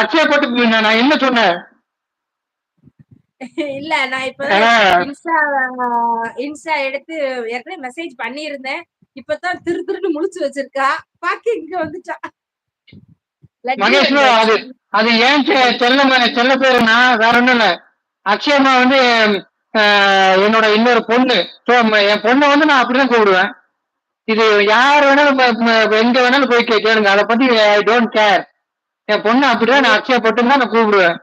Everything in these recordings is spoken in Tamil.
அக்ஷயா போட்டு நான் என்ன சொன்னேன்? இல்ல நான் இப்ப. இன்ஸ்டா இன்ஸ்டா எடுத்து ஏற்கனவே மெசேஜ் பண்ணியிருந்தேன். இப்பதான் திரு திருன்னு முழிச்சு வச்சிருக்கா. பாக்க இங்க வந்துட்டா. லட்டு மகேஷ் bro, அது. அது ஏன் செல்ல செல்ல பேருனா வேற ஒண்ணும் இல்ல. அக்ஷயமா வந்து என்னோட இன்னொரு பொண்ணு. என் பொண்ணை வந்து நான் அப்படிதான் கூப்பிடுவேன். இது யார் வேணாலும் எங்க வேணாலும் போய் கேளுங்க. அதை பத்தி ஐ டோன்ட் கேர் என் பொண்ணு அப்படிதான் நான் அக்ஷயா பொட்டு நான் கூப்பிடுவேன்.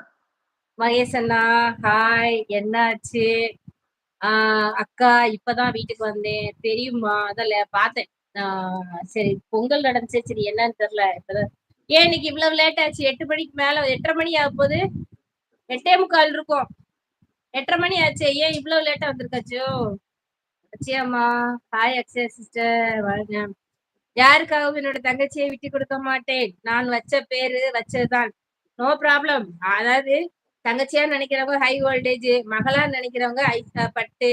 மகேஷ் அண்ணா ஹாய் என்னாச்சு? ஆஹ் அக்கா இப்பதான் வீட்டுக்கு வந்தேன். தெரியுமா? அதல்ல பார்த்தேன். சரி பொங்கல் நடந்துச்சு. சரி என்னன்னு தெரியல. இப்பதான். ஏன் இன்னைக்கு இவ்வளவு லேட் ஆச்சு? எட்டு மணிக்கு மேல எட்டரை மணி ஆக போகுது. எட்டே முக்கால் இருக்கும். எட்டரை மணி ஆச்சு. ஏன் இவ்வளவு லேட்டா வந்திருக்காச்சோ அச்சயம்மா ஹாய் அக்ஷயா சிஸ்டர் வாங்க யாருக்காகவும் என்னோட தங்கச்சியை விட்டு கொடுக்க மாட்டேன். நான் வச்ச பேரு வச்சதுதான். நோ ப்ராப்ளம் அதாவது தங்கச்சியா நினைக்கிறவங்க ஹை வோல்டேஜ் மகளா நினைக்கிறவங்க ஹை பட்டு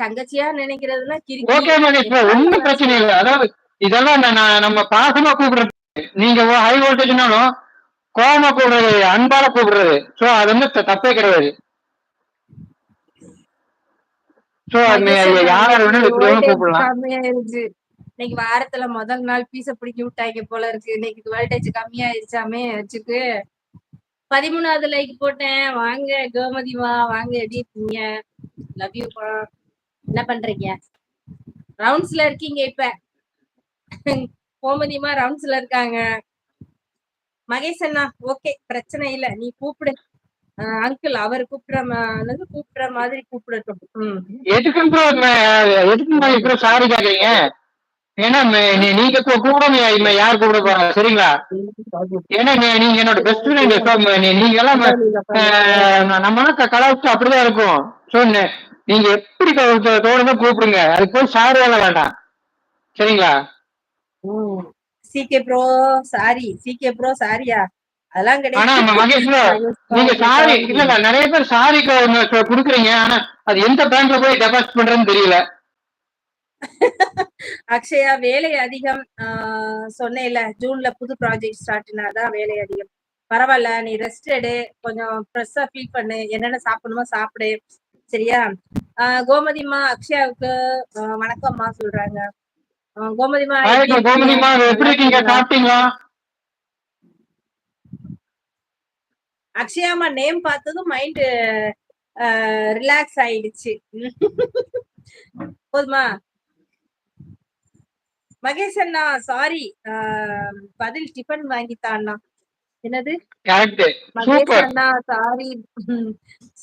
தங்கச்சியா மகேஷ் bro, ஒண்ணும் பிரச்சனை இல்லை. அதாவது இதெல்லாம் நம்ம பாசமா கூப்பிடுறது. நீங்க ஹை வோல்டேஜ்னாலும் கோவமா கூப்பிடுறது அன்பால கூப்பிடுறது. சோ அது வந்து தப்பே கிடையாது. சோ யார் வேணாலும் எப்படி வேணாலும் கூப்பிடலாம். இன்னைக்கு வாரத்துல முதல் நாள் பீச பிடிக்கி விட்டாங்க போல இருக்கு. இன்னைக்கு வோல்டேஜ் கம்மியாயிருச்சாமே வச்சுக்கு பதிமூணாவது லைக் போட்டேன். வாங்க கோமதிமா வாங்க எப்படி இருக்கீங்க? லவ் யூ என்ன பண்றீங்க? ரவுண்ட்ஸ்ல இருக்கீங்க இப்ப. கோமதிமா ரவுண்ட்ஸ்ல இருக்காங்க. மகேஷ் அண்ணா ஓகே பிரச்சனை இல்ல. நீ கூப்பிடு. அங்கிள் அவர் கூப்பிடுற கூப்பிடுற மாதிரி கூப்பிடட்டும். எதுக்கு எதுக்கு சாரி கேக்குறீங்க? ஏன்னா நீங்க கூப்பிடாம யார் கூப்பிட போறாங்க சரிங்களா? ஏன்னா நீங்க என்னோட பெஸ்ட் ஃப்ரெண்ட் நீங்க எல்லாம் நம்மளாம் க- கலாய்ச்சி அப்படிதான் இருக்கும். சோ நீங்க எப்படி தோணுதோ கூப்பிடுங்க. அதுக்கு போய் சாரி எல்லாம் வேண்டாம். சரிங்களா? CK bro sorry. CK bro சாரியா? அதெல்லாம் ஆனா நம்ம மகேஷ் bro, நீங்க சாரி இல்ல இல்ல நிறைய பேர் சாரி குடுக்குறீங்க. ஆனா அது எந்த பேங்க்ல போய் டெபாசிட் பண்றதுன்னு தெரியல. அக்ஷயா வேலை அதிகம் ஆஹ் சொன்னேன்ல ஜூன்ல புது ப்ராஜெக்ட் ஸ்டார்ட்னாதான் வேலை அதிகம். பரவாயில்ல நீ ரெஸ்ட் எடு கொஞ்சம் ஃப்ரெஷ்ஷா ஃபீல் பண்ணு என்னென்ன சாப்பிடணுமோ சாப்பிடு சரியா? கோமதிமா அக்ஷயாவுக்கு வணக்கம்மா சொல்றாங்க. கோமதிமா கோமதிமா? எப்படி இருக்கீங்க? சாப்பிட்டீங்களா? அக்ஷயாமா நேம் பார்த்ததும் மைண்ட் ரிலாக்ஸ் ஆயிடுச்சு. போதுமா? மகேஷ் அண்ணா சாரி பதில் டிஃபன் வாங்கித்தாண்ணா என்னது? மகேஷ் அண்ணா சாரி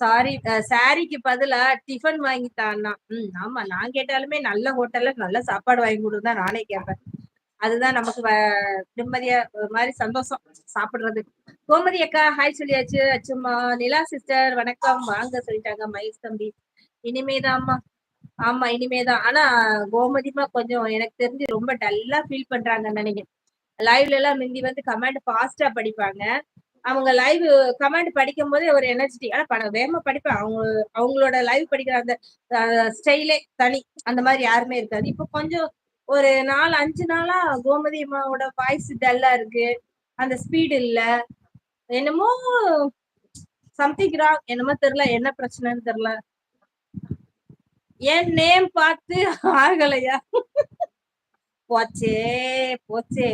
சாரி சாரிக்கு பதிலா டிஃபன் வாங்கித்தாண்ணா ம் ஆமா நான் கேட்டாலுமே நல்ல ஹோட்டல்ல நல்ல சாப்பாடு வாங்கி கொடுன்னு தான் நானே கேட்பேன் அதுதான் நமக்கு நிம்மதியா ஒரு மாதிரி சந்தோஷம் சாப்பிடுறது. கோமதி அக்கா ஹாய் சொல்லியாச்சு. அச்சும்மா நிலா சிஸ்டர் வணக்கம். வாங்க சொல்லிட்டாங்க மகேஷ் தம்பி. இனிமேதாம்மா. ஆமா இனிமேதான். ஆனா கோமதிமா கொஞ்சம் எனக்கு தெரிஞ்சு ரொம்ப டல்லா ஃபீல் பண்றாங்கன்னு நினைக்கிறேன். லைவ்ல எல்லாம் முந்தி வந்து கமெண்ட் ஃபாஸ்டா படிப்பாங்க. அவங்க லைவ் கமெண்ட் படிக்கும் போதே ஒரு எனர்ஜிட்டி ஆனா பணம் வேகமா படிப்பேன். அவங்க அவங்களோட லைவ் படிக்கிற அந்த ஸ்டைலே தனி. அந்த மாதிரி யாருமே இருக்காது. இப்போ கொஞ்சம் ஒரு நாலு அஞ்சு நாளா கோமதி அம்மாவோட வாய்ஸ் டல்லா இருக்கு. அந்த ஸ்பீடு இல்ல. என்னமோ சம்திங் ராங் என்னமோ தெரியல. என்ன பிரச்சனைன்னு தெரியல. என் நேம் பார்த்து ஆகலையா? போச்சே போச்சே.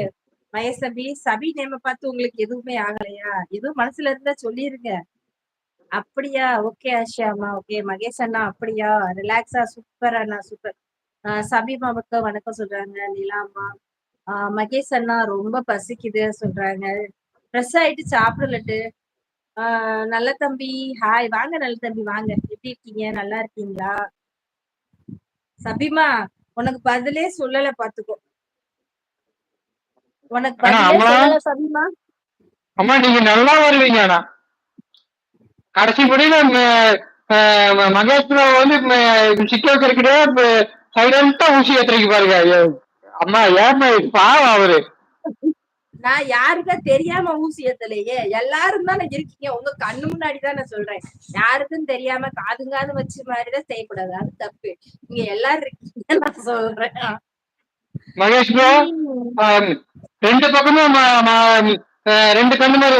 மயசபி சபி நேம பார்த்து உங்களுக்கு எதுவுமே ஆகலையா? எதுவும் மனசுல இருந்தா சொல்லிருங்க. அப்படியா? ஓகே அம்மா. ஓகே மகேஷ் அண்ணா அப்படியா? ரிலாக்ஸா சூப்பர் அண்ணா சூப்பர் சபிமாவுக்கு வணக்கம் சொல்றாங்க நிலாமா ஆஹ் மகேஷ் அண்ணா ரொம்ப பசிக்குது சொல்றாங்க. ஃப்ரெஷ் ஆயிட்டு சாப்பிடலட்டு. ஆஹ் நல்ல தம்பி. ஹாய் வாங்க நல்ல தம்பி வாங்க. எப்படி இருக்கீங்க? நல்லா இருக்கீங்களா? சபிமா உனக்கு பதிலே சொல்லல பாத்துக்கோ. உனக்கு பதிலே சொல்லல சபிமா. அம்மா நீங்க நல்லா வருவீங்க ஆனா கடைசி முடியல ம- அஹ் மகேஷ் bro வந்து சிக்க வைக்கிறக்கிட்ட சைலண்டா ஊசி ஏத்துறீங்க பாருங்க. அம்மா ஏமா பாவம் அவரு. நான் யாருக்கா தெரியாம ஊசி ஏத்தலையே எல்லாரும் தானே இருக்கீங்க. உங்க கண்ணு முன்னாடி நான் சொல்றேன். யாருக்கும் தெரியாம காதுங்காது வச்ச மாதிரிதான் செய்யக்கூடாது. அது தப்பு. நீங்க எல்லாரும் இருக்கீங்க நான் சொல்றேன். மகேஷ் ரெண்டு பக்கமும் ரெண்டு கண்ணு மாதிரி